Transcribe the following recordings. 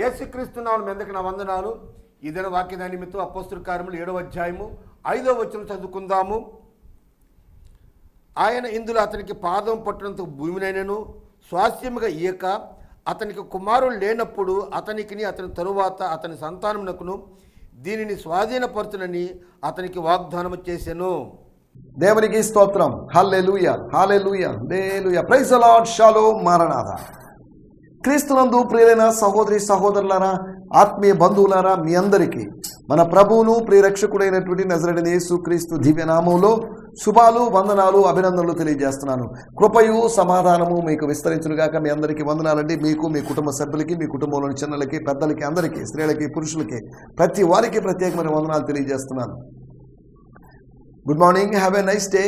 యేసుక్రీస్తున్నాను ఎందుకు నా వందనాలు. ఇదైన వాక్య నిమిత్తం అపోస్తుల కార్యములు ఏడవ అధ్యాయము ఐదవ వచ్చిన చదువుకుందాము. ఆయన ఇందులో అతనికి పాదం పట్టినంత భూమినైనను స్వాస్థ్యముగా ఇయ్యక అతనికి కుమారుడు లేనప్పుడు అతనికిని అతని తరువాత అతని సంతానమునకును దీనిని స్వాధీనపరచునని అతనికి వాగ్దానం చేశాను దేవునికి స్తోత్రం. హల్లెలూయ హల్లెలూయ లేలుయ ప్రైజ్ అలాడ్ షాలో మారనాథ క్రీస్తునందు ప్రియులైన సహోదరి సహోదరులారా ఆత్మీయ బంధువులారా మీ అందరికీ మన ప్రభువును ప్రియరక్షకుడైనటువంటి నజరడిని యేసుక్రీస్తు దివ్యనామంలో శుభాలు వందనాలు అభినందనలు తెలియజేస్తున్నాను. కృపయు సమాధానము మీకు విస్తరించునుగాక మీ అందరికీ వందనాలండి. మీకు మీ కుటుంబ సభ్యులకి మీ కుటుంబంలోని చిన్నలకి పెద్దలకి అందరికీ స్త్రీలకి పురుషులకి ప్రతి వారికి ప్రత్యేకమైన వందనాలు తెలియజేస్తున్నాను. Good morning. Have a nice day.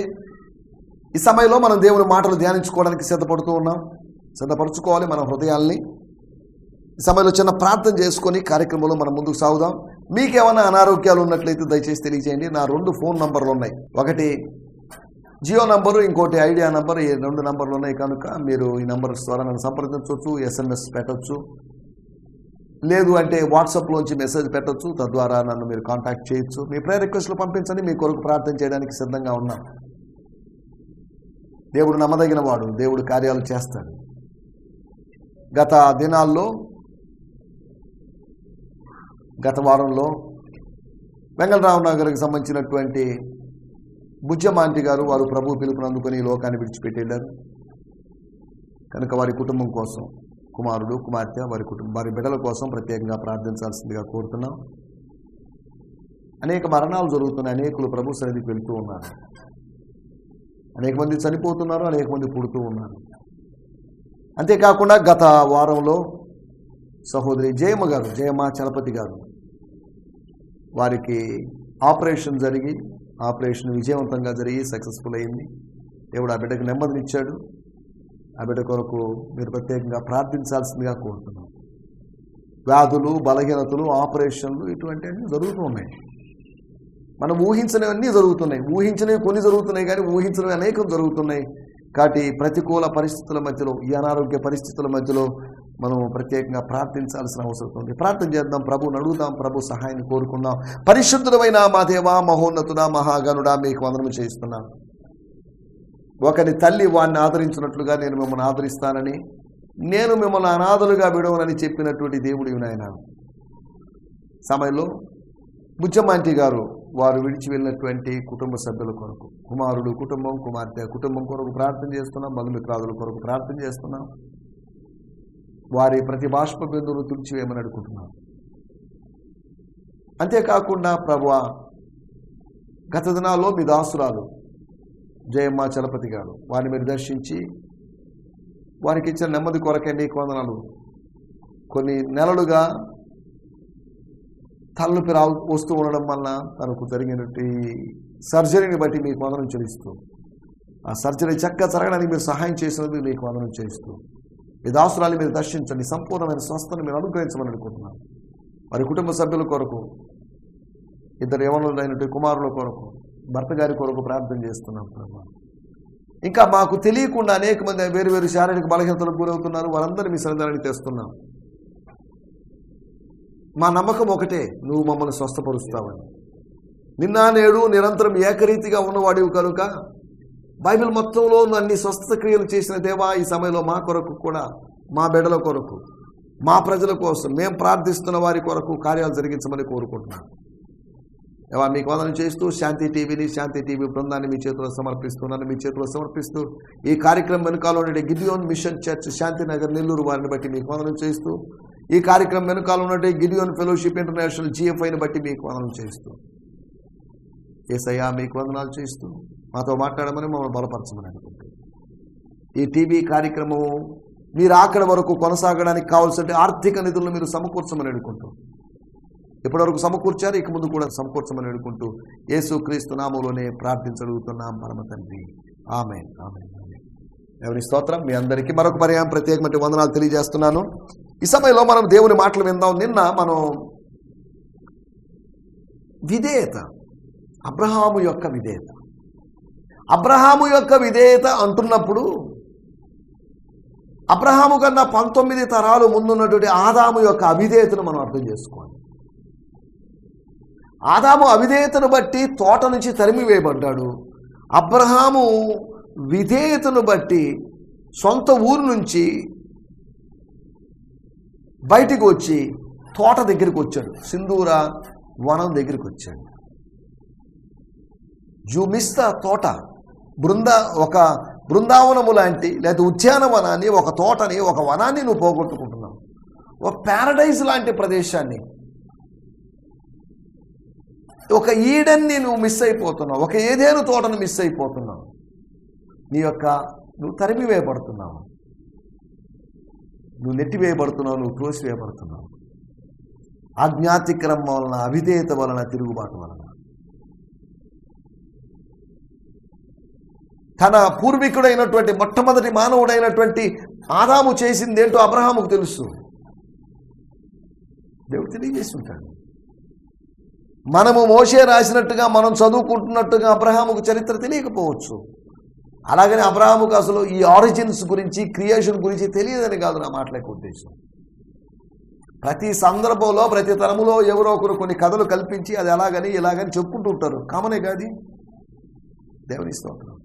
ఈ సమయంలో మనం దేవుని మాటలు ధ్యానించుకోవడానికి సిద్ధపడుతూ ఉన్నాం. సిద్ధపరచుకోవాలి మన హృదయాల్ని. ఈ సమయంలో చిన్న ప్రార్థన చేసుకొని కార్యక్రమంలో మనం ముందుకు సాగుదాం. మీకేమైనా అనారోగ్యాలు ఉన్నట్లయితే దయచేసి తెలియజేయండి. నా రెండు ఫోన్ నంబర్లు ఉన్నాయి. ఒకటి జియో నంబరు ఇంకోటి ఐడియా నంబర్ ఈ రెండు నంబర్లు ఉన్నాయి కనుక మీరు ఈ నంబర్ ద్వారా నన్ను సంప్రదించవచ్చు ఎస్ఎంఎస్ పెట్టవచ్చు లేదు అంటే వాట్సాప్లోంచి మెసేజ్ పెట్టొచ్చు తద్వారా నన్ను మీరు కాంటాక్ట్ చేయొచ్చు. మీ ప్రేయర్ రిక్వెస్ట్లు పంపించండి మీ కొరకు ప్రార్థన చేయడానికి సిద్ధంగా ఉన్నాం దేవుడు నమ్మదగిన వాడు దేవుడు కార్యాలు చేస్తాడు. గత దినాల్లో గత వారంలో వెంగళరావు నగర్కి సంబంధించినటువంటి బుజ్జమాంటి గారు వారు ప్రభు పిలుపుని అందుకొని ఈ లోకాన్ని విడిచిపెట్టేళ్ళారు. కనుక వారి కుటుంబం కోసం కుమారుడు కుమార్తె వారి కుటుంబం వారి బిడ్డల కోసం ప్రత్యేకంగా ప్రార్థించాల్సిందిగా కోరుతున్నాం. అనేక మరణాలు జరుగుతున్నాయి. అనేకులు ప్రభు సన్నిధికి వెళ్తూ ఉన్నారు. అనేక మంది చనిపోతున్నారు అనేక మంది పుడుతూ ఉన్నారు. అంతేకాకుండా గత వారంలో సహోదరి జయమ్మ గారు జయమ్మ చలపతి గారు వారికి ఆపరేషన్ జరిగి ఆపరేషన్ విజయవంతంగా జరిగి సక్సెస్ఫుల్ అయింది. దేవుడు ఆ బిడ్డకు నెమ్మదినిచ్చాడు ఆ బిడ్డ కొరకు మీరు ప్రత్యేకంగా ప్రార్థించాల్సిందిగా కోరుతున్నాం. వ్యాధులు బలహీనతలు ఆపరేషన్లు ఇటువంటివన్నీ జరుగుతూ ఉన్నాయి. మనం ఊహించినవన్నీ జరుగుతున్నాయి. ఊహించినవి కొన్ని జరుగుతున్నాయి కానీ ఊహించినవి అనేకం జరుగుతున్నాయి. కాబట్టి ప్రతికూల పరిస్థితుల మధ్యలో ఈ అనారోగ్య పరిస్థితుల మధ్యలో మనం ప్రత్యేకంగా ప్రార్థించాల్సిన అవసరం ఉంది. ప్రార్థన చేద్దాం. ప్రభు నడుగుదాం ప్రభు సహాయాన్ని కోరుకుందాం. పరిశుద్ధుడమైన మా దేవా మహోన్నతుడా మహాగనుడా మీకు వందనము చేస్తున్నాను ఒకని తల్లి వాడిని ఆదరించినట్లుగా నేను మిమ్మల్ని ఆదరిస్తానని నేను మిమ్మల్ని అనాథలుగా విడవనని చెప్పినటువంటి దేవుడి నాయన. సమయంలో బుజ్జమాంటి గారు వారు విడిచి వెళ్ళినటువంటి కుటుంబ సభ్యుల కొరకు కుమారుడు కుటుంబం కుమార్తె కుటుంబం కొరకు ప్రార్థన చేస్తున్నాం బంధుమిత్రాదుల కొరకు ప్రార్థన చేస్తున్నాం. వారి ప్రతి బాష్ప బిందువును తుడిచివేయమని అడుగుతున్నాం. అంతేకాకుండా ప్రభు గత దినాల్లో మీ దాసురాలు జయమ్మ చలపతి గారు వారిని మీరు దర్శించి వారికి ఇచ్చిన నెమ్మది కొరకే నీకు వందనాలు. కొన్ని నెలలుగా తలనొప్పి రా వస్తూ ఉండడం వలన తనకు జరిగినట్టు సర్జరీని బట్టి మీకు వందనం చెల్లిస్తూ ఆ సర్జరీ చక్కగా జరగడానికి మీరు సహాయం చేసినందుకు మీకు వందనం చేస్తూ మీ దాసురాలు మీరు దర్శించండి సంపూర్ణమైన స్వస్థను మీరు అనుగ్రహించమని అనుకుంటున్నాను వారి కుటుంబ సభ్యుల కొరకు ఇద్దరు యవనులైనటువంటి కుమారుల కొరకు భర్త గారి కొరకు ప్రార్థన చేస్తున్నాం ప్రభా. ఇంకా మాకు తెలియకుండా అనేక మంది వేరు వేరు శారీరక బలహీనతలకు గురవుతున్నారు వారందరూ మీ సన్నిధానానికి తెస్తున్నాం. మా నమ్మకం ఒకటే నువ్వు మమ్మల్ని స్వస్థపరుస్తావని. నిన్న నేడు నిరంతరం ఏకరీతిగా ఉన్నవాడివి కనుక బైబిల్ మొత్తంలో ఉన్న అన్ని స్వస్థత క్రియలు చేసిన దేవా ఈ సమయంలో మా కొరకు కూడా మా బిడ్డల కొరకు మా ప్రజల కోసం మేము ప్రార్థిస్తున్న వారి కొరకు కార్యాలు జరిగించమని కోరుకుంటున్నాను. ఏవా మీకు వందనం చేస్తూ శాంతి టీవీని శాంతి టీవీ బృందాన్ని మీ చేతిలో సమర్పిస్తున్నాను. మీ చేతిలో సమర్పిస్తూ ఈ కార్యక్రమం వెనుకాలో ఉండే Gideon mission church Shantinagar Nellore వారిని బట్టి మీకు వందనం చేస్తూ ఈ కార్యక్రమం వెనుకాల ఉన్నట్టు గిడియోన్ ఫెలోషిప్ ఇంటర్నేషనల్ జిఎఫ్ఐని బట్టి మీకు వందనం చేస్తూ ఏసయ్యా మీకు వందనాలు చేస్తూ మాతో మాట్లాడమని మమ్మల్ని బలపరచమని అనుకుంటూ ఈ టీవీ కార్యక్రమం మీరు అక్కడ వరకు కొనసాగడానికి కావాల్సిన ఆర్థిక నిధులను మీరు సమకూర్చమని అనుకుంటూ ఇప్పటివరకు సమకూర్చారు ఇక ముందు కూడా సమకూర్చమని అనుకుంటూ యేసు క్రీస్తు నామంలోనే ప్రార్థించగలుగుతున్నాం పరమ తండ్రి. ఆమె ఆమె ఎవరి స్తోత్రం మీ అందరికీ మరొక పర్యాయం ప్రత్యేకమైన వందనాలు తెలియజేస్తున్నాను. ఈ సమయంలో మనం దేవుని మాటలు విందాం. నిన్న మనం విధేయత. అబ్రహాము యొక్క విధేయత. అబ్రహాము యొక్క విధేయత అంటున్నప్పుడు అబ్రహాము కన్నా పంతొమ్మిది తరాలు ముందున్నటువంటి ఆదాము యొక్క అవిధేయతను మనం అర్థం చేసుకోవాలి. ఆదాము అవిధేయతను బట్టి తోట నుంచి తరిమివేయబడ్డాడు అబ్రహాము విధేయతను బట్టి సొంత ఊరు నుంచి బయటికి వచ్చి తోట దగ్గరికి వచ్చాడు. సింధూర వనం దగ్గరికి వచ్చాడు. యు మిస్ ద తోట. బృంద ఒక బృందావనము లాంటి లేదా ఉద్యానవనాన్ని ఒక తోటని ఒక వనాన్ని నువ్వు పోగొట్టుకుంటున్నావు. ఒక ప్యారడైజ్ లాంటి ప్రదేశాన్ని. ఒక ఈడన్ని నువ్వు మిస్ అయిపోతున్నావు. ఒక ఏదేను తోటను మిస్ అయిపోతున్నావు. నీ యొక్క నువ్వు తరిమివేయబడుతున్నావు. నువ్వు నెట్టివేయబడుతున్నావు నువ్వు త్రోసివేయబడుతున్నావు ఆజ్ఞాతిక్రమం వలన అవిధేయత వలన తిరుగుబాటు వలన. తన పూర్వీకుడైనటువంటి మొట్టమొదటి మానవుడైనటువంటి ఆదాము చేసిందేంటో అబ్రహాముకు తెలుసు. దేవుడు తెలియజేసి ఉంటాడు మనము మోసే రాసినట్టుగా మనం చదువుకుంటున్నట్టుగా అబ్రహాముకు చరిత్ర తెలియకపోవచ్చు. అలాగని అబ్రహాముకు అసలు ఈ ఆరిజిన్స్ గురించి క్రియేషన్ గురించి తెలియదని కాదు నా మాటలకు ఉద్దేశం. ప్రతి సందర్భంలో ప్రతి తరములో ఎవరో ఒకరు కొన్ని కథలు కల్పించి అది ఎలాగని ఇలాగని చెప్పుకుంటూ ఉంటారు. కామనే కాదు దేవుని స్తోత్రం.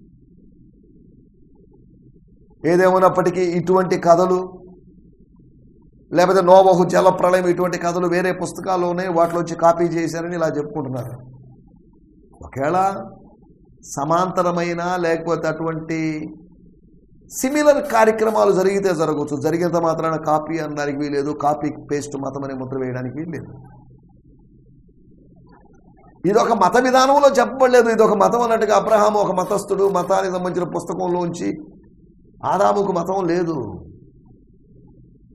ఏదేమైనప్పటికీ ఇటువంటి కథలు లేకపోతే నోబహు జల ప్రళయం ఇటువంటి కథలు వేరే పుస్తకాల్లోనే వాటిలోంచి కాపీ చేశారని ఇలా చెప్పుకుంటున్నారు. ఒకవేళ సమాంతరమైన లేకపోతే అటువంటి సిమిలర్ కార్యక్రమాలు జరిగితే జరగవచ్చు. జరిగినంత మాత్రాన కాపీ అనడానికి వీలేదు కాపీ పేస్ట్ మతం అనే ముద్ర వేయడానికి వీలేదు ఇది ఒక మత విధానంలో చెప్పబడలేదు. ఇది ఒక మతం అన్నట్టుగా అబ్రహాము ఒక మతస్థుడు మతానికి సంబంధించిన పుస్తకంలోంచి ఆదాముకు మతం లేదు.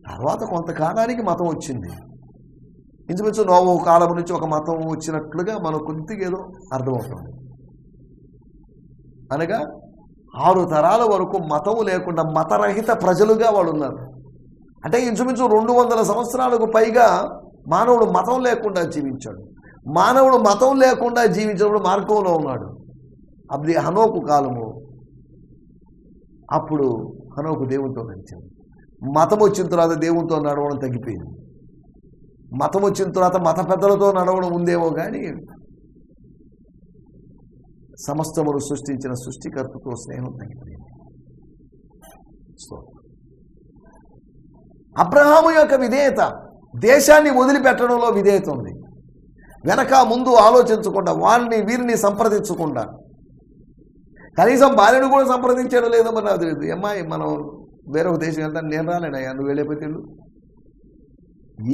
తర్వాత కొంతకాలానికి మతం వచ్చింది. ఇంచుమించు నోవో కాలం నుంచి ఒక మతం వచ్చినట్లుగా మనకు కొద్దిగా ఏదో అర్థమవుతుంది. అనగా ఆరు తరాల వరకు మతము లేకుండా మతరహిత ప్రజలుగా వాళ్ళు ఉన్నారు. అంటే ఇంచుమించు రెండు వందల సంవత్సరాలకు పైగా మానవుడు మతం లేకుండా జీవించాడు. మానవుడు మతం లేకుండా జీవించినప్పుడు మార్గంలో ఉన్నాడు. అది హనోకు కాలము. అప్పుడు హనోకు దేవునితో నడిచాడు. మతం వచ్చిన తర్వాత దేవునితో నడవడం తగ్గిపోయింది. మతం వచ్చిన తర్వాత మత పెద్దలతో నడవడం ఉందేమో కానీ సమస్తమును సృష్టించిన సృష్టికర్తతో స్నేహం తగ్గిపోయింది సో అబ్రహాము యొక్క విధేయత దేశాన్ని వదిలిపెట్టడంలో విధేయత ఉంది. వెనక ముందు ఆలోచించకుండా వాళ్ళని వీరిని సంప్రదించకుండా. కనీసం భార్యను కూడా సంప్రదించడం లేదో మరి నాకు తెలియదు. అమ్మాయి మనం వేరొక దేశం వెళ్తాను నేను రాలేనయ్యా నువ్వు వెళ్ళిపోతే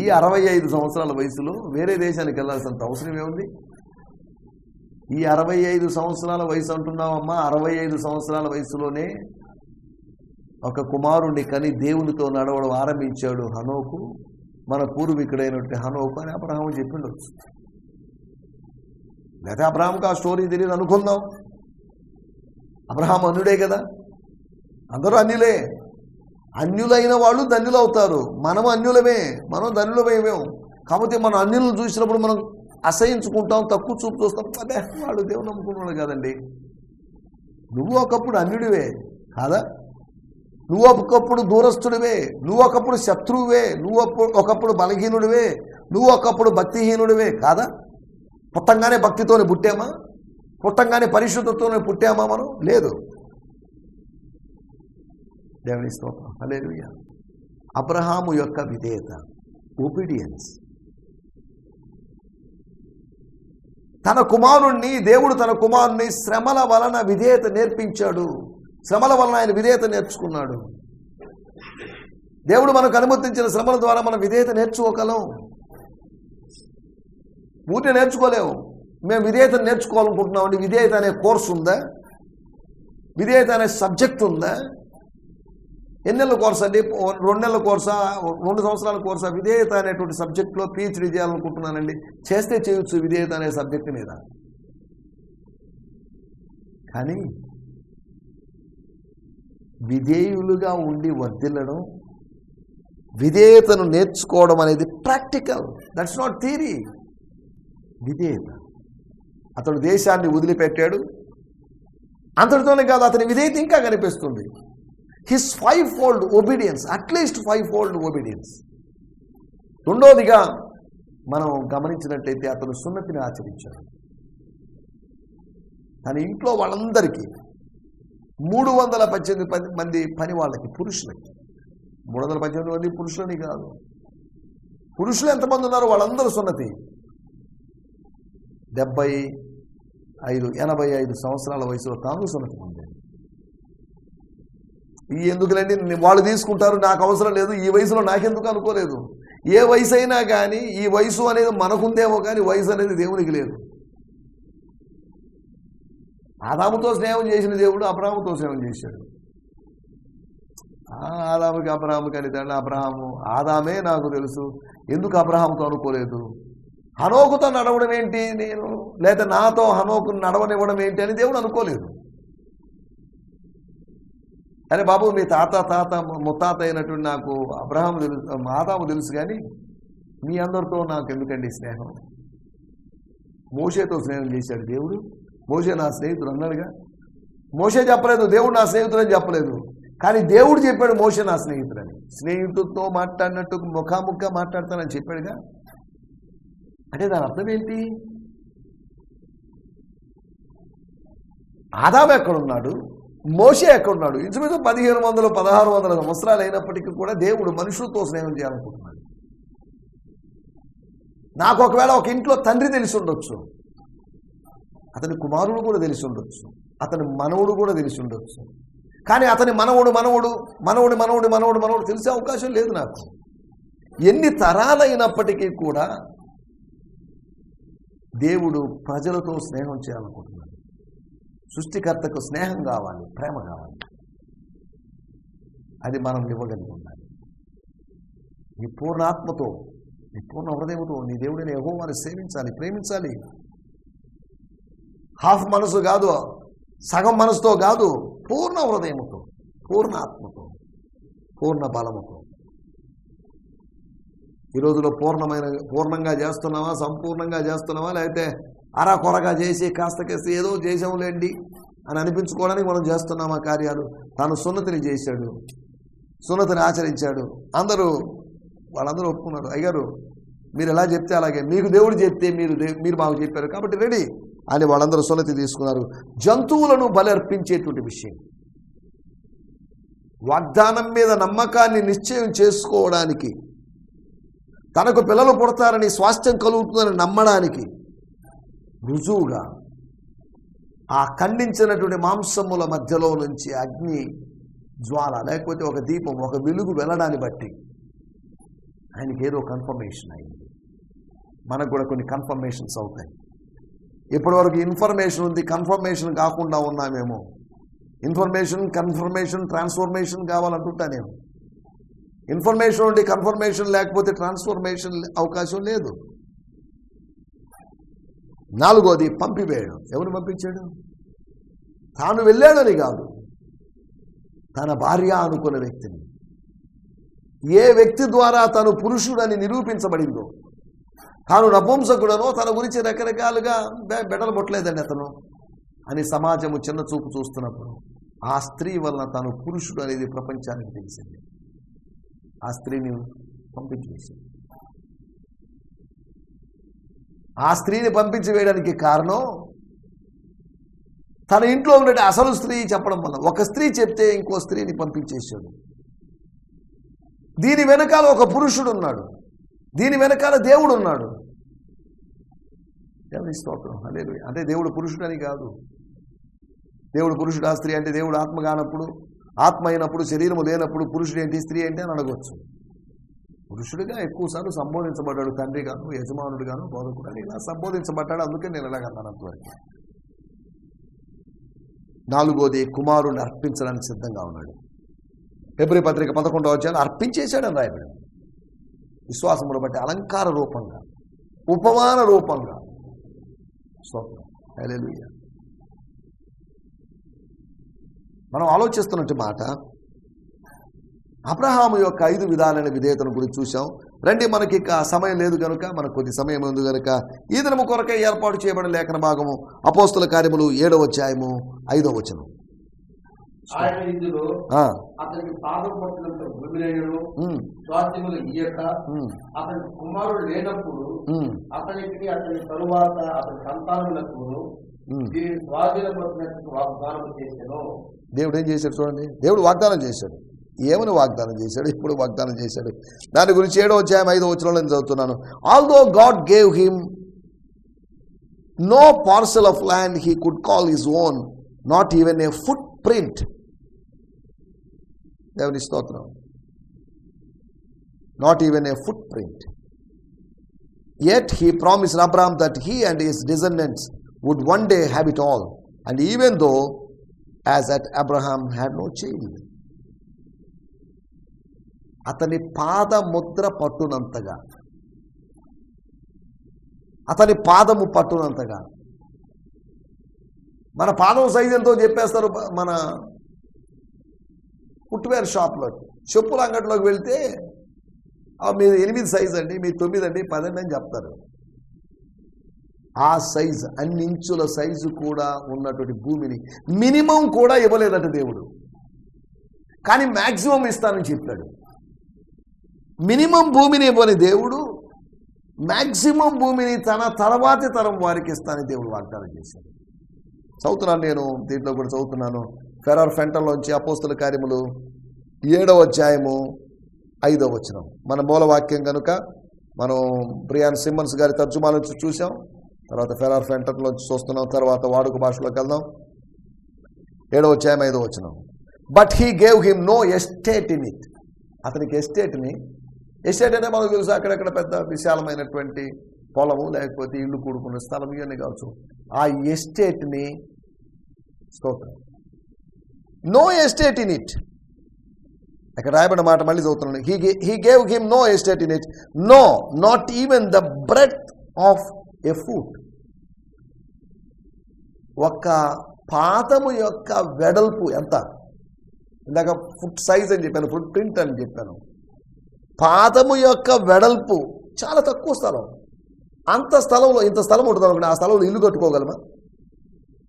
ఈ అరవై ఐదు సంవత్సరాల వయసులో వేరే దేశానికి వెళ్ళాల్సినంత అవసరం ఏముంది? ఈ అరవై ఐదు సంవత్సరాల వయసు అంటున్నావమ్మా అరవై ఐదు సంవత్సరాల వయసులోనే ఒక కుమారుణ్ణి కని దేవునితో నడవడం ఆరంభించాడు హనోకు. మన పూర్వీకుడైనటువంటి హనోకు అని అబ్రహాము చెప్పిండొచ్చు. లేదా అబ్రహాంకు ఆ స్టోరీ తెలియదు అనుకుందాం. అబ్రహాం అన్యుడే కదా. అందరూ అన్యులే. అన్యులైన వాళ్ళు ధన్యులు అవుతారు మనం అన్యులమే మనం ధన్యులమేమేం కాకపోతే మనం అన్యులను చూసినప్పుడు మనం అసహించుకుంటాం తక్కువ చూపు చూస్తాం. అదే వాడు దేవుడు నమ్ముకున్నాడు కదండి. నువ్వు ఒకప్పుడు అన్యుడివే కాదా? నువ్వు ఒకప్పుడు దూరస్తుడివే నువ్వు ఒకప్పుడు శత్రువువే నువ్వు అప్పుడు ఒకప్పుడు బలహీనుడివే నువ్వు ఒకప్పుడు భక్తిహీనుడివే కాదా? పుట్టంగానే భక్తితోనే పుట్టామా? పుట్టంగానే పరిశుద్ధతోనే పుట్టామా మనం? లేదు. దేవుని స్తోత్రం. హల్లెలూయా. అబ్రహాము యొక్క విధేయత ఒబీడియన్స్ తన కుమారుణ్ణి దేవుడు తన కుమారుణ్ణి శ్రమల వలన విధేయత నేర్పించాడు. శ్రమల వలన ఆయన విధేయత నేర్చుకున్నాడు. దేవుడు మనకు అనుమతించిన శ్రమల ద్వారా మనం విధేయత నేర్చుకోగలం. ఊరిని నేర్చుకోలేము మేము విధేయత నేర్చుకోవాలనుకుంటున్నామండి విధేయత అనే కోర్సు ఉందా? విధేయత అనే సబ్జెక్ట్ ఉందా? ఎన్ని నెలల కోర్స్ అండి? రెండు నెలల కోర్సా? రెండు సంవత్సరాల కోర్సా? విధేయత అనేటువంటి సబ్జెక్ట్లో పిహెచ్డీ చేయాలనుకుంటున్నానండి. చేస్తే చేయొచ్చు విధేయత అనే సబ్జెక్ట్ మీద. కానీ విధేయులుగా ఉండి వర్దిల్లడం విధేయతను నేర్చుకోవడం అనేది ప్రాక్టికల్. దట్స్ నాట్ థీరీ విధేయత. అతడు దేశాన్ని వదిలిపెట్టాడు. అంతటితోనే కాదు అతని విధేయత ఇంకా కనిపిస్తుంది. His fivefold obedience at least fivefold obedience రెండోదిగా మనం గమనించినట్టయితే అతను సున్నతిని ఆచరించాడు. తన ఇంట్లో వాళ్ళందరికీ మూడు వందల పద్దెనిమిది పది మంది పని వాళ్ళకి పురుషులకి మూడు వందల పద్దెనిమిది మంది పురుషులని కాదు. పురుషులు ఎంతమంది ఉన్నారు వాళ్ళందరూ సున్నతి. డెబ్బై ఐదు ఎనభై ఐదు సంవత్సరాల వయసులో తాను సున్నతి ఎందుకులండి? వాళ్ళు తీసుకుంటారు నాకు అవసరం లేదు ఈ వయసులో నాకెందుకు అనుకోలేదు? ఏ వయసు అయినా కానీ ఈ వయసు అనేది మనకుందేమో కానీ వయసు అనేది దేవునికి లేదు. ఆదాముతో స్నేహం చేసిన దేవుడు అబ్రాహాముతో స్నేహం చేశాడు. ఆదాముకి అబ్రహాముకి అని తండ్రి అబ్రాహము ఆదామే నాకు తెలుసు ఎందుకు అబ్రాహంతో అనుకోలేదు? హనోకుతో నడవడం ఏంటి నేను? లేదా నాతో హనోకు నడవనివ్వడం ఏంటి అని దేవుడు అనుకోలేదు. అరే బాబు మీ తాత తాత ముత్తాత అయినటువంటి నాకు అబ్రహాం తెలుసు ఆదాము తెలుసు కానీ మీ అందరితో నాకు ఎందుకండి స్నేహం? మోషేతో స్నేహం చేశాడు దేవుడు. మోషే నా స్నేహితుడు అన్నాడుగా. మోషే చెప్పలేదు దేవుడు నా స్నేహితుడని చెప్పలేదు. కానీ దేవుడు చెప్పాడు మోషే నా స్నేహితుడని స్నేహితుడితో మాట్లాడినట్టు ముఖాముఖిగా మాట్లాడతానని చెప్పాడుగా. అంటే దాని అర్థం ఏంటి? ఆదాము ఎక్కడున్నాడు? మోషే ఎక్కడున్నాడు ఇంచుమించు పదిహేను వందలు పదహారు వందల సంవత్సరాలు అయినప్పటికీ కూడా దేవుడు మనుషులతో స్నేహం చేయాలనుకుంటున్నాడు. నాకు ఒకవేళ ఒక ఇంట్లో తండ్రి తెలిసి ఉండొచ్చు. అతని కుమారుడు కూడా తెలిసి ఉండొచ్చు. అతని మనవుడు కూడా తెలిసి ఉండొచ్చు. కానీ అతని మనవుడు మనవుడు మనవుడు మనవుడు మనవుడు మనవుడు తెలిసే అవకాశం లేదు నాకు. ఎన్ని తరాలైనప్పటికీ కూడా దేవుడు ప్రజలతో స్నేహం చేయాలనుకుంటున్నాడు. సృష్టికర్తకు స్నేహం కావాలి ప్రేమ కావాలి. అది మనం ఇవ్వగలిగి ఉండాలి నీ పూర్ణాత్మతో నీ పూర్ణ హృదయంతో నీ దేవుడిని యెహోవాను సేవించాలి ప్రేమించాలి. హాఫ్ మనసు కాదు సగం మనసుతో కాదు పూర్ణ హృదయముతో పూర్ణ ఆత్మతో పూర్ణ బలముతో. ఈ రోజులో పూర్ణమైన పూర్ణంగా చేస్తున్నావా సంపూర్ణంగా చేస్తున్నావా లేకపోతే అరా కొరగా చేసి కాస్త కాస్త ఏదో చేసాములేండి అని అనిపించుకోవడానికి మనం చేస్తున్నామా కార్యాలు. తాను సున్నతిని చేశాడు. సున్నతిని ఆచరించాడు. అందరూ వాళ్ళందరూ ఒప్పుకున్నారు. అయ్యారు మీరు ఎలా చెప్తే అలాగే. మీకు దేవుడు చెప్తే మీరు మీరు మాకు చెప్పారు. కాబట్టి రెడీ. అని వాళ్ళందరూ సున్నతి తీసుకున్నారు. జంతువులను బలర్పించేటువంటి అర్పించేటువంటి విషయం. వాగ్దానం మీద నమ్మకాన్ని నిశ్చయం చేసుకోవడానికి తనకు పిల్లలు పుడతారని స్వాస్థ్యం కలుగుతుందని నమ్మడానికి రుజువుగా ఆ ఖండించినటువంటి మాంసముల మధ్యలో నుంచి అగ్ని జ్వాల లేకపోతే ఒక దీపం ఒక వెలుగు వెళ్ళడాన్ని బట్టి ఆయనకి ఏదో కన్ఫర్మేషన్ అయింది. మనకు కూడా కొన్ని కన్ఫర్మేషన్స్ అవుతాయి. ఇప్పటివరకు ఇన్ఫర్మేషన్ ఉంది కన్ఫర్మేషన్ కాకుండా ఉన్నామేమో. ఇన్ఫర్మేషన్ కన్ఫర్మేషన్ ట్రాన్స్ఫర్మేషన్ కావాలంటుంటా నేను. ఇన్ఫర్మేషన్ ఉండి కన్ఫర్మేషన్ లేకపోతే ట్రాన్స్ఫర్మేషన్ అవకాశం లేదు. నాలుగోది పంపివేయడం. ఎవరు పంపించాడు? తాను వెళ్ళాడని కాదు. తన భార్య అనుకున్న వ్యక్తిని. ఏ వ్యక్తి ద్వారా తను పురుషుడని నిరూపించబడిందో. తాను నపుంసకుడనో తన గురించి రకరకాలుగా బెడలు పొట్టలేదండి అతను. అని సమాజము చిన్న చూపు చూస్తున్నప్పుడు ఆ స్త్రీ వలన తాను పురుషుడు అనేది ప్రపంచానికి తెలిసింది. ఆ స్త్రీని పంపించేసింది ఆ స్త్రీని పంపించి వేయడానికి కారణం తన ఇంట్లో ఉండే అసలు స్త్రీ చెప్పడం వల్ల. ఒక స్త్రీ చెప్తే ఇంకో స్త్రీని పంపించేసాడు దీని వెనకాల ఒక పురుషుడు ఉన్నాడు. దీని వెనకాల దేవుడు ఉన్నాడు. దేవుని స్తోత్రం. హల్లెలూయా. అంటే దేవుడు పురుషుడని కాదు. దేవుడు పురుషుడు ఆ స్త్రీ అంటే దేవుడు ఆత్మ కానప్పుడు ఆత్మ అయినప్పుడు శరీరము లేనప్పుడు పురుషుడు ఏంటి? స్త్రీ ఏంటి అని అడగవచ్చు పురుషుడిగా ఎక్కువసార్లు సంబోధించబడ్డాడు తండ్రి గాను యజమానుడు గాను బోధకుడు. అని ఇలా సంబోధించబడ్డాడు అందుకే నేను ఎలాగన్నాను అంతవరకు. నాలుగోది కుమారుని అర్పించడానికి సిద్ధంగా ఉన్నాడు. ఫిబ్రవరి పత్రిక పదకొండవ వచ్చాను అర్పించేశాడని రాయబడి విశ్వాసమును బట్టి అలంకార రూపంగా ఉపమాన రూపంగా. హల్లెలూయా. మనం ఆలోచిస్తున్నట్టు మాట అబ్రహాము యొక్క ఐదు విధాలైన విధేయతను గురించి చూసాం రండి మనకి ఇక సమయం లేదు కనుక మనకు కొద్ది సమయం ఉంది కనుక ఈ దినము కొరకే ఏర్పాటు చేయబడిన లేఖన భాగము అపోస్తుల కార్యములు ఏడవ అధ్యాయము ఐదవ వచనం. కుమారుడు లేనప్పుడు అతనికి అతని తరువాత అతని సంతానములకు వాగ్దానం చేశాను. దేవుడు ఏం చేశాడు చూడండి దేవుడు వాగ్దానం చేశాడు. ఏమని వాగ్దానం చేశాడు? ఇప్పుడు వాగ్దానం చేశాడు? దాని గురించి ఏడో అధ్యాయం ఐదో వచ్చిన నేను చదువుతున్నాను. Although God gave him no parcel of land he could call his own not even a footprint దేవుని స్తోత్రం. Not even a footprint yet he promise Abram that he and his descendants would one day have it all. And even though, as at Abraham had no child. అతని పాదముద్ర పట్టునంతగా. అతని పాదము పట్టునంతగా. మన పాదం size ఎంతో చెప్పేస్తారు మన ఫుట్వేర్ షాప్లో చెప్పుల అంగట్లోకి వెళ్తే ఆ మీరు ఎనిమిది సైజ్ అండి మీ తొమ్మిది అండి పదండి అని చెప్తారు. ఆ సైజ్ అన్ని ఇంచుల సైజు కూడా ఉన్నటువంటి భూమిని మినిమం కూడా ఇవ్వలేదట దేవుడు. కానీ మ్యాక్సిమం ఇస్తానని చెప్పాడు. మినిమం భూమిని ఇవ్వని దేవుడు మ్యాక్సిమం భూమిని తన తర్వాతి తరం వారికి ఇస్తానని దేవుడు వాగ్దానం చేశాడు. చదువుతున్నాను నేను దీంట్లో కూడా చదువుతున్నాను. ఫెరార్ ఫెంటల్లోంచి అపోస్తుల కార్యములు ఏడవ అధ్యాయము ఐదవ వచనం. మన మూలవాక్యం కనుక మనం ప్రియాన్ సిమ్మన్స్ గారి తర్జుమా నుంచి చూసాం తర్వాత ఫెరార్ ఫెంటర్లోంచి చూస్తున్నాం. తర్వాత వాడుక భాషలోకి వెళ్దాం. ఏడవ అధ్యాయం ఐదవ వచనం. But he gave him no estate in it అతనికి ఎస్టేట్ని ఎస్టేట్ అంటే మనకు తెలుసు అక్కడక్కడ పెద్ద విశాలమైనటువంటి పొలము లేకపోతే ఇల్లు కూడుకున్న స్థలం ఇవన్నీ కావచ్చు. ఆ ఎస్టేట్ని స్తోత్రం. నో ఎస్టేట్ ఇన్ ఇట్ అక్కడ రాయబడిన మాట మళ్ళీ చదువుతున్నాను. He he gave him no estate in it no not even the breadth of a foot ఒక పాదము యొక్క వెడల్పు ఎంత? ఇందాక ఫుట్ సైజ్ అని చెప్పాను ఫుట్ ప్రింట్ అని చెప్పాను. పాదము యొక్క వెడల్పు చాలా తక్కువ స్థలం. అంత స్థలంలో ఇంత స్థలం ఉంటుంది అనుకోండి ఆ స్థలంలో ఇల్లు కట్టుకోగలమా?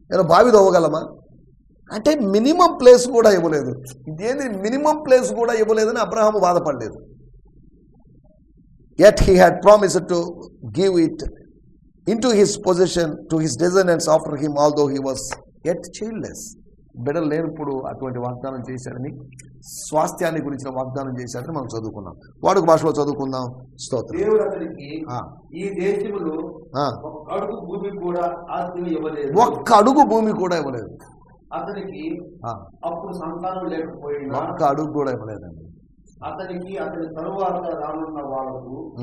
నేను బావి తవ్వగలమా అంటే మినిమం ప్లేస్ కూడా ఇవ్వలేదు. ఇదేంది? మినిమం ప్లేస్ కూడా ఇవ్వలేదని అబ్రహాము బాధపడలేదు. Yet he had promise to give it into his possession to his descendants after him although he was yet childless బిడ్డలు లేనప్పుడు అటువంటి వాగ్దానం చేశాడని స్వాస్థ్యాన్ని గురించిన వాగ్దానం చేశాడని మనం చదువుకున్నాం. వాడుక భాషలో చదువుకుందాం. స్తోత్రం. ఒక్క అడుగు భూమి కూడా ఇవ్వలేదు. అతనికి అప్పుడు సంతానం లేకపోయినా ఒక్క అడుగు కూడా ఇవ్వలేదండి. అతనికి అతని తరువాత రానున్న వాళ్ళకు.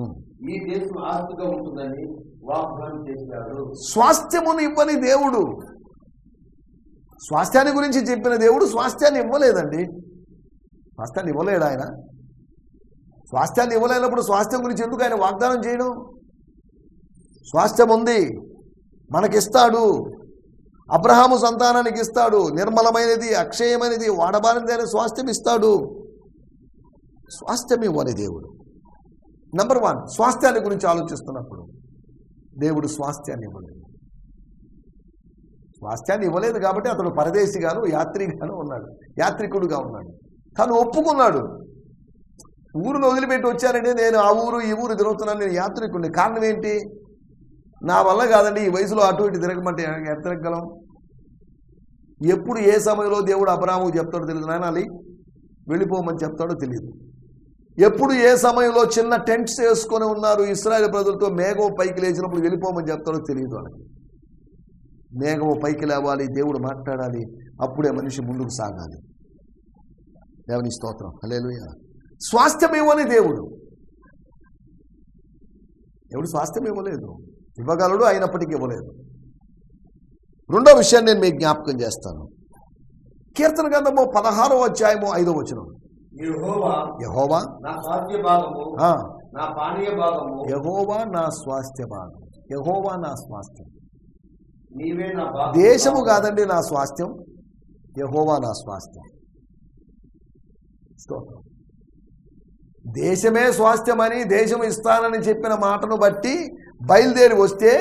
ఈ దేశం ఆస్తిగా ఉంటుందని వాగ్దానం చేశాడు. స్వాస్థ్యమును ఇవ్వని దేవుడు స్వాస్థ్యాన్ని గురించి చెప్పిన దేవుడు స్వాస్థ్యాన్ని ఇవ్వలేదండి. స్వాస్థ్యాన్ని ఇవ్వలేడు ఆయన. స్వాస్థ్యాన్ని ఇవ్వలేనప్పుడు స్వాస్థ్యం గురించి ఎందుకు ఆయన వాగ్దానం చేయడం? స్వాస్థ్యం ఉంది మనకిస్తాడు. అబ్రహాము సంతానానికి ఇస్తాడు. నిర్మలమైనది అక్షయమైనది వాడబారినది అనే స్వాస్థ్యం ఇస్తాడు. స్వాస్థ్యం ఇవ్వాలి దేవుడు. నంబర్ వన్ స్వాస్థ్యాన్ని గురించి ఆలోచిస్తున్నప్పుడు దేవుడు స్వాస్థ్యాన్ని ఇవ్వలేదు. స్వాస్థ్యాన్ని ఇవ్వలేదు కాబట్టి అతడు పరదేశిగాను యాత్రిగాను ఉన్నాడు. యాత్రికుడుగా ఉన్నాడు. తను ఒప్పుకున్నాడు. ఊరును వదిలిపెట్టి వచ్చానంటే నేను ఆ ఊరు ఈ ఊరు తిరుగుతున్నాను నేను యాత్రికుండి కారణం ఏంటి? నా వల్ల కాదండి ఈ వయసులో అటు ఇటు తిరగమంటే ఎంత తిరగలం ఎప్పుడు ఏ సమయంలో దేవుడు అబ్రాహ్ము చెప్తాడో తెలియదు నాయన వెళ్ళిపోమని చెప్తాడో తెలియదు ఎప్పుడు ఏ సమయంలో చిన్న టెంట్స్ వేసుకొని ఉన్నారు ఇస్రాయల్ ప్రజలతో మేఘం పైకి లేచినప్పుడు వెళ్ళిపోమని చెప్తాడో తెలియదు అని. మేఘము పైకి లేవాలి దేవుడు మాట్లాడాలి అప్పుడే మనిషి ముందుకు సాగాలి. దేవుని స్తోత్రం. హల్లెలూయా. స్వాస్థ్యం ఇవ్వని దేవుడు. దేవుడు స్వాస్థ్యం ఇవ్వలేదు ఇవ్వగలడు అయినప్పటికీ ఇవ్వలేదు. రెండో విషయాన్ని నేను మీకు జ్ఞాపకం చేస్తాను. కీర్తన గ్రంథము పదహారో అధ్యాయము ఐదో వచనం. యెహోవా యహోవా? నా స్వాస్థ్య భాగం. యహోవా నా స్వాస్థ్యం. దేశము కాదండి నా స్వాస్థ్యం. యహోవా నా స్వాస్థ్యం. స్తోత్రం దేశమే స్వాస్థ్యమని దేశం ఇస్తానని చెప్పిన మాటను బట్టి బయలుదేరి వస్తే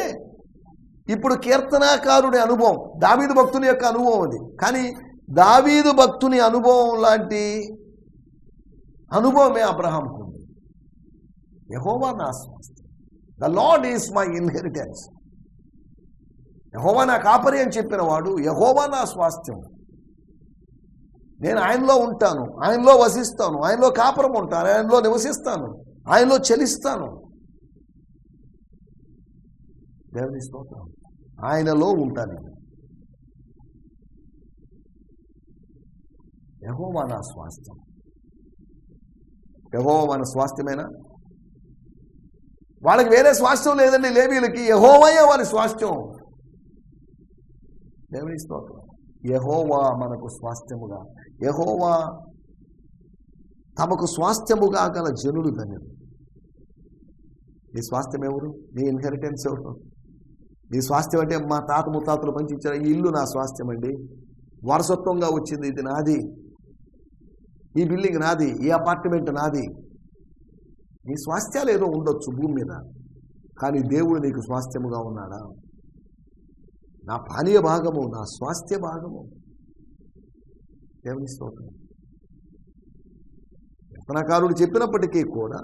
ఇప్పుడు కీర్తనాకారుడి అనుభవం దావీదు భక్తుని యొక్క అనుభవం అది. కానీ దావీదు భక్తుని అనుభవం లాంటి అనుభవమే అబ్రహాంకు ఉంది. యహోవా నా స్వాస్థ్యం. The Lord is my inheritance. యహోవా నా కాపరి అని చెప్పిన వాడు యహోవా నా స్వాస్థ్యం. నేను ఆయనలో ఉంటాను ఆయనలో వసిస్తాను ఆయనలో కాపురం ఉంటాను ఆయనలో నివసిస్తాను ఆయనలో చలిస్తాను. దేవుని స్తోత్రం. ఆయనలో ఉంటాను యహోవా నా స్వాస్థ్యం. యహోవా మన స్వాస్థ్యమేనా? వాళ్ళకి వేరే స్వాస్థ్యం లేదండి లేవీలకి యహోవయ్య వారి స్వాస్థ్యం. దేవుని స్తోత్రం. యహోవా మనకు స్వాస్థ్యముగా. యహోవా తమకు స్వాస్థ్యముగా గల జనులు ధన్యులు. నీ స్వాస్థ్యం ఎవరు? నీ ఇన్హెరిటెన్స్ ఎవరు? నీ స్వాస్థ్యం అంటే మా తాత ముత్తాతలు పంచిచ్చిన ఈ ఇల్లు నా స్వాస్థ్యం అండి. వారసత్వంగా వచ్చింది ఇది నాది. ఈ బిల్డింగ్ నాది ఈ అపార్ట్మెంట్ నాది. నీ స్వాస్థ్యాలు ఏదో ఉండొచ్చు భూమి మీద కానీ దేవుడు నీకు స్వాస్థ్యముగా ఉన్నాడా? నా పానీయ భాగము నా స్వాస్థ్య భాగము. దేవుని స్తోత్రం. యత్నకారుడు చెప్పినప్పటికీ కూడా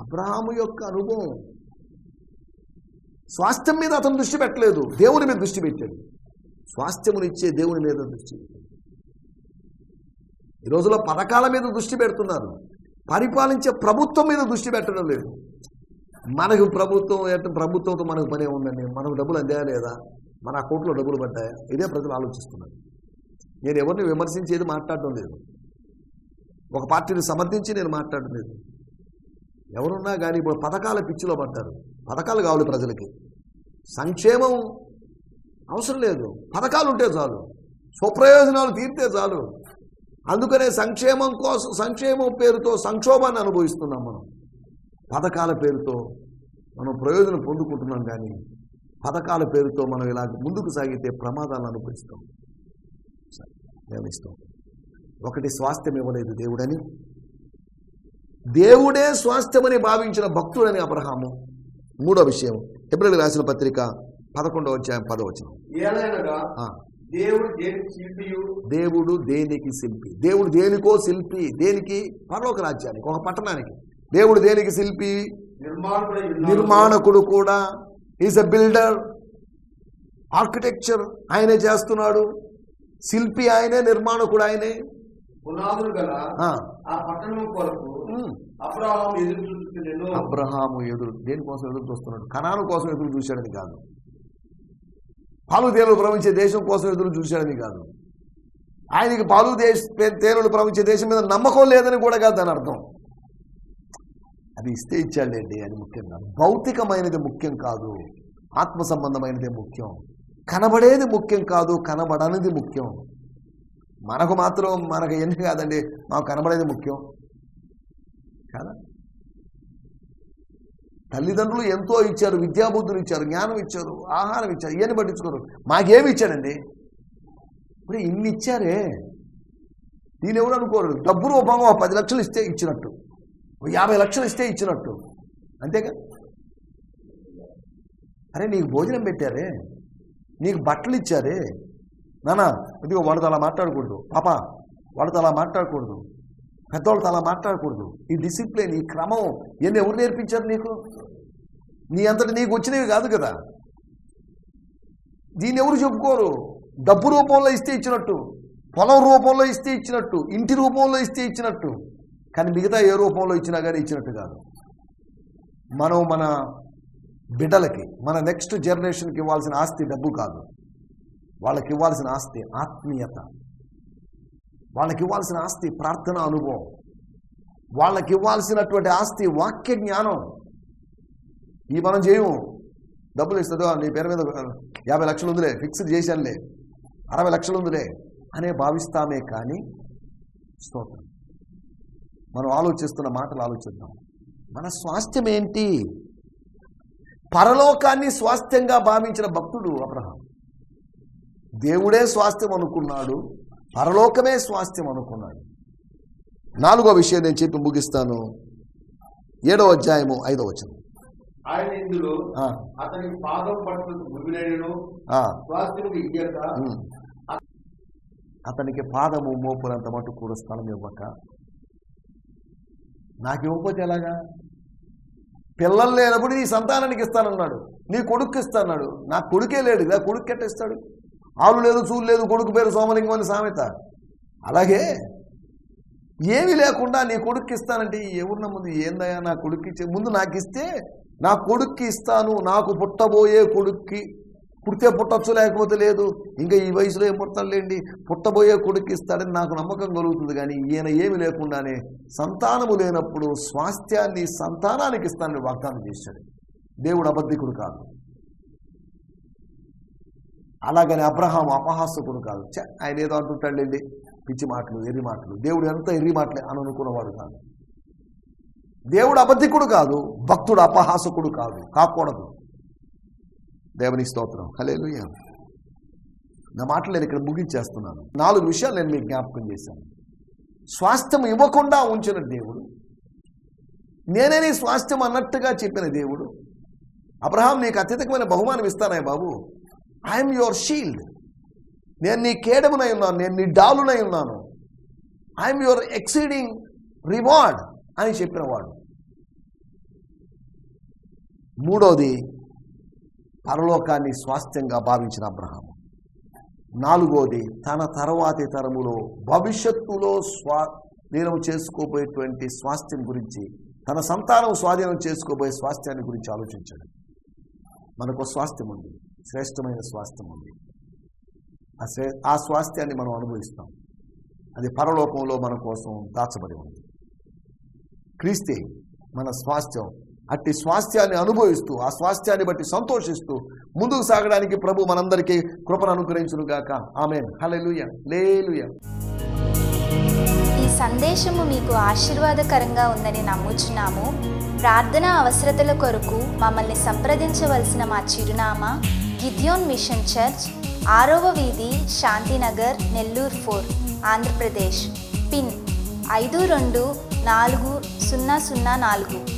అబ్రహాము యొక్క అనుభవం స్వాస్థ్యం మీద అతను దృష్టి పెట్టలేదు దేవుని మీద దృష్టి పెట్టాడు. స్వాస్థ్యమునిచ్చే దేవుని మీద దృష్టి పెట్టాడు. ఈ రోజుల్లో పథకాల మీద దృష్టి పెడుతున్నారు పరిపాలించే ప్రభుత్వం మీద దృష్టి పెట్టడం లేదు. మనకు ప్రభుత్వం ఎట్ట- ప్రభుత్వంతో మనకు పనే ఉందండి మనకు డబ్బులు అందాయా లేదా? మన అకౌంట్లో డబ్బులు పడ్డాయా? ఇదే ప్రజలు ఆలోచిస్తున్నారు. నేను ఎవరిని విమర్శించేది మాట్లాడడం లేదు. ఒక పార్టీని సమర్థించి నేను మాట్లాడడం లేదు. ఎవరున్నా కానీ ఇప్పుడు పథకాల పిచ్చిలో పడ్డారు. పథకాలు కావాలి ప్రజలకి. సంక్షేమం అవసరం లేదు. పథకాలు ఉంటే చాలు. స్వప్రయోజనాలు తీరితే చాలు. అందుకనే సంక్షేమం కోసం సంక్షేమం పేరుతో సంక్షోభాన్ని అనుభవిస్తున్నాం మనం. పథకాల పేరుతో మనం ప్రయోజనం పొందుకుంటున్నాం కానీ పథకాల పేరుతో మనం ఇలా ముందుకు సాగితే ప్రమాదాలను అనుభవిస్తాం. ప్రేమిస్తాం ఒకటి స్వాస్థ్యం ఇవ్వలేదు దేవుడని దేవుడే స్వాస్థ్యమని భావించిన భక్తుడని అబ్రహాము. మూడో విషయం ఏప్రిల్ రాసిన పత్రిక పదకొండవ అధ్యాయం పదవచనం దేవుడు దేనికి శిల్పి? దేవుడు దేనికో శిల్పి దేనికి? పరలోక రాజ్యానికి ఒక పట్టణానికి. దేవుడు దేనికి శిల్పి. నిర్మాణకుడు కూడా. ఈజ్ అ బిల్డర్ ఆర్కిటెక్చర్ ఆయనే చేస్తున్నాడు. శిల్పి ఆయనే నిర్మాణకుడు ఆయనే. పునాదులు గల ఆ, ఆ పట్టణం కొరకు ఉమ్. అబ్రహాం ఎదురు చూస్తున్నాను అబ్రహాము ఎదురు దేనికోసం ఎదురు చూస్తున్నాడు? కణాను కోసం ఎదురు చూశాడని కాదు. పాలు తేనెలు ప్రవహించే దేశం కోసం ఎదురు చూశాడని కాదు. ఆయనకి పాలు దేశ తేనెలు ప్రవహించే దేశం మీద నమ్మకం లేదని కూడా కాదు దాని అర్థం. అది ఇస్తే ఇచ్చాడండి అది ముఖ్యంగా భౌతికమైనది ముఖ్యం కాదు. ఆత్మ సంబంధమైనదే ముఖ్యం. కనబడేది ముఖ్యం కాదు కనబడనిది ముఖ్యం. మనకు మాత్రం మనకు ఎందుకు కాదండి మాకు కనబడేది ముఖ్యం. కదా? తల్లిదండ్రులు ఎంతో ఇచ్చారు విద్యాబుద్ధులు ఇచ్చారు జ్ఞానం ఇచ్చారు ఆహారం ఇచ్చారు ఇవన్నీ పట్టించుకోరు. మాకేమి ఇచ్చాడండి ఇప్పుడు ఇన్ని ఇచ్చారే? దీని ఎవరు అనుకోరు? డబ్బు రూపంగా పది లక్షలు ఇస్తే ఇచ్చినట్టు. ఓ యాభై లక్షలు ఇస్తే ఇచ్చినట్టు. అంతేగా? అరే నీకు భోజనం పెట్టారే? నీకు బట్టలు ఇచ్చారే? నానా ఇదిగో వాళ్ళతో అలా మాట్లాడకూడదు. పాప వాళ్ళతో అలా మాట్లాడకూడదు. పెద్దవాళ్ళతో అలా మాట్లాడకూడదు. ఈ డిసిప్లిన్ ఈ క్రమం ఎన్ని ఎవరు నేర్పించారు నీకు? నీ అంతటి నీకు వచ్చినవి కాదు కదా. దీన్ని ఎవరు చెప్పుకోరు? డబ్బు రూపంలో ఇస్తే ఇచ్చినట్టు పొలం రూపంలో ఇస్తే ఇచ్చినట్టు ఇంటి రూపంలో ఇస్తే ఇచ్చినట్టు. కానీ మిగతా ఏ రూపంలో ఇచ్చినా కానీ ఇచ్చినట్టు కాదు. మనం మన బిడ్డలకి మన నెక్స్ట్ జనరేషన్కి ఇవ్వాల్సిన ఆస్తి డబ్బు కాదు. వాళ్ళకి ఇవ్వాల్సిన ఆస్తి ఆత్మీయత. వాళ్ళకి ఇవ్వాల్సిన ఆస్తి ప్రార్థన అనుభవం. వాళ్ళకి ఇవ్వాల్సినటువంటి ఆస్తి వాక్య జ్ఞానం. ఈ మనం చేయము. డబ్బులు ఇస్తుందో నీ పేరు మీద యాభై లక్షలు ఉందిలే ఫిక్స్డ్ చేశానులే అరవై లక్షలు ఉందిలే అనే భావిస్తామే కానీ స్తోత్రం. మనం ఆలోచిస్తున్న మాటలు ఆలోచిద్దాం. మన స్వాస్థ్యం ఏంటి? పరలోకాన్ని స్వాస్థ్యంగా భావించిన భక్తుడు అబ్రహాం. దేవుడే స్వాస్థ్యం అనుకున్నాడు పరలోకమే స్వాస్థ్యం అనుకున్నాడు. నాలుగో విషయం నేను చెప్పి ముగిస్తాను. ఏడో అధ్యాయము ఐదో ఆయన ఇందులో అతని పాదం. అతనికి పాదము మోపునంత మటు కూడా స్థలం ఇవ్వక. నాకు ఇవ్వకపోతే ఎలాగా? పిల్లలు లేనప్పుడు నీ సంతానానికి ఇస్తానన్నాడు. నీ కొడుకు ఇస్తాన్నాడు నా కొడుకే లేడు ఇలా కొడుకు ఎట్టిస్తాడు ఆలు లేదు చూలు లేదు కొడుకు పేరు సోమలింగం అని సామెత. అలాగే ఏమీ లేకుండా నీ కొడుక్కి ఇస్తానంటే ఎవరు ముందు ఏందయ్యా నా కొడుక్కి ఇచ్చే? ముందు నాకు ఇస్తే నా కొడుక్కి ఇస్తాను నాకు పుట్టబోయే కొడుక్కి పుడితే పుట్టచ్చు లేకపోతే లేదు. ఇంకా ఈ వయసులో ఏం పుట్టలేండి పుట్టబోయే కొడుకు ఇస్తాడని నాకు నమ్మకం కలుగుతుంది కానీ ఈయన ఏమి లేకుండానే సంతానము లేనప్పుడు స్వాస్థ్యాన్ని సంతానానికి ఇస్తానని వాగ్దానం చేశాడు. దేవుడు అబద్ధికుడు కాదు. అలాగని అబ్రహాం అపహాసకుడు కాదు. ఆయన ఏదో అంటుంటాడండి పిచ్చి మాటలు ఎర్రి మాటలు. దేవుడు ఎంత ఎర్రి మాటలే అని అనుకున్నవాడు కాదు. దేవుడు అబద్ధికుడు కాదు భక్తుడు అపహాసకుడు కాదు. కాకూడదు. దేవుని స్తోత్రం. హల్లెలూయా. నా మాటలు నేను ఇక్కడ ముగించేస్తున్నాను. నాలుగు విషయాలు నేను మీకు జ్ఞాపకం చేశాను. స్వాస్థ్యం ఇవ్వకుండా ఉంచిన దేవుడు నేనే నీ స్వాస్థ్యం అన్నట్టుగా చెప్పిన దేవుడు అబ్రహాం నీకు అత్యధికమైన బహుమానం ఇస్తానాయి బాబు. ఐఎమ్ యువర్ షీల్డ్ నేను నీ కేడమునై ఉన్నాను నేను నీ డాలునై ఉన్నాను. ఐఎమ్ యువర్ ఎక్సీడింగ్ రివార్డ్ అని చెప్పినవాడు మూడోది పరలోకాన్ని స్వాస్థ్యంగా భావించిన అబ్రహాం నాలుగోది తన తర్వాతి తరములో భవిష్యత్తులో స్వా నేను చేసుకోబోయేటువంటి స్వాస్థ్యం గురించి తన సంతానం స్వాధీనం చేసుకోబోయే స్వాస్థ్యాన్ని గురించి ఆలోచించాడు. మనకు స్వాస్థ్యం ఉంది శ్రేష్టమైన స్వాస్థ్యం ఉంది. ఆ శ్రే ఆ స్వాస్థ్యాన్ని మనం అనుభవిస్తాం. అది పరలోకంలో మన కోసం దాచబడి ఉంది. క్రీస్తే మన స్వాస్థ్యం అట్టి స్వాస్థ్యాన్ని అనుభవిస్తూ ఆ స్వాస్థ్యాన్ని బట్టి సంతోషిస్తూ ముందుకు సాగడానికి ప్రభు మనందరికీ కృపను అనుగ్రహించునుగాక ఆమె హల్లెలూయా. లేలుయా. ఈ సందేశము మీకు ఆశీర్వాదకరంగా ఉందని నమ్ముచున్నాము. ప్రార్థన అవసరతల కొరకు మమ్మల్ని సంప్రదించవలసిన మా చిరునామా గిద్యోన్ మిషన్ చర్చ్ ఆరవ వీధి శాంతినగర్ నెల్లూరు ఫోర్ ఆంధ్రప్రదేశ్. పిన్ ఐదు రెండు నాలుగు సున్నా సున్నా నాలుగు.